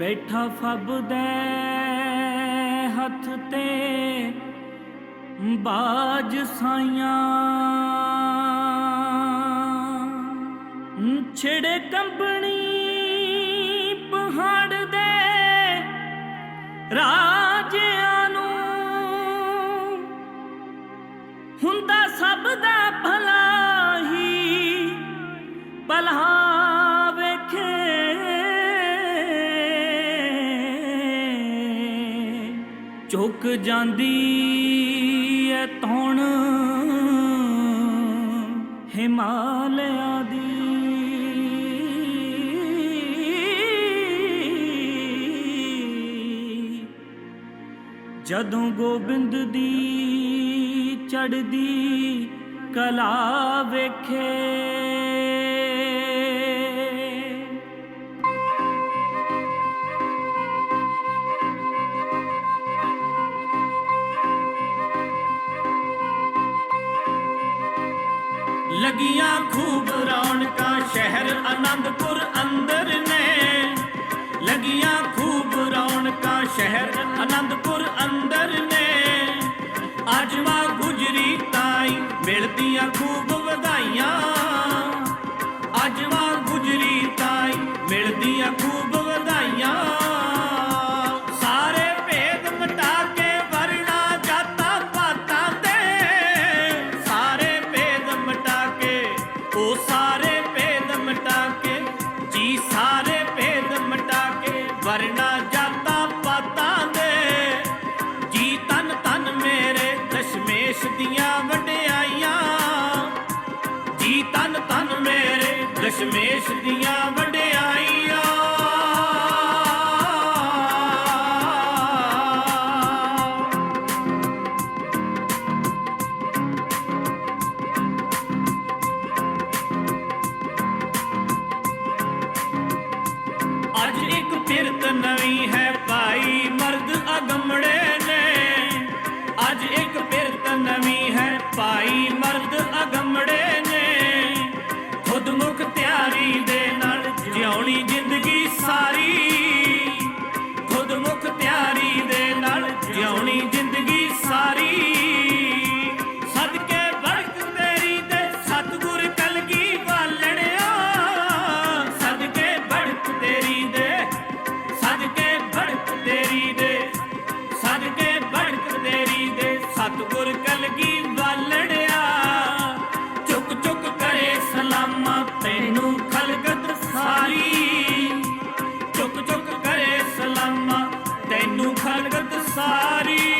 ਬੈਠਾ ਫੱਬਦੇ ਹੱਥ ਤੇ ਬਾਜ ਸਾਈਆਂ। ਛਿੜੇ ਕੰਬਣੀ ਪਹਾੜ ਦੇ ਰਾਜਿਆਂ ਨੂੰ। ਹੁੰਦਾ ਸਭ ਦਾ ਝੁਕ ਜਾਂਦੀ ਐ ਤੌਣ ਹਿਮਾਲਿਆ ਦੀ ਜਦੋਂ ਗੋਬਿੰਦ ਦੀ ਚੜਦੀ ਕਲਾ ਵੇਖੇ ਲਗੀਆਂ ਖੂਬ ਰੌਣਕਾਂ, ਸ਼ਹਿਰ ਆਨੰਦਪੁਰ ਅੰਦਰ ਨੇ। ਲਗੀਆਂ ਖੂਬ ਰੌਣਕਾਂ, ਸ਼ਹਿਰ ਆਨੰਦਪੁਰ ਅੰਦਰ ਨੇ। ਅੱਜ ਮਾਂ ਗੁਜਰੀ ਤਾਈ, ਮਿਲਦੀਆਂ ਖੂਬ ਵਧਾਈਆਂ। ਦਸ਼ਮੇਸ਼ ਦੀਆਂ ਵਡਿਆਈਆਂ ਸਤਿਗੁਰ ਕਲਗੀ ਵਾਲਣਿਆ ਚੁੱਕ ਚੁੱਕ ਕਰੇ ਸਲਾਮਾਂ, ਤੈਨੂੰ ਖਲਕਤ ਸਾਰੀ। ਚੁੱਕ ਚੁੱਕ ਕਰੇ ਸਲਾਮਾਂ, ਤੈਨੂੰ ਖਲਕਤ ਸਾਰੀ।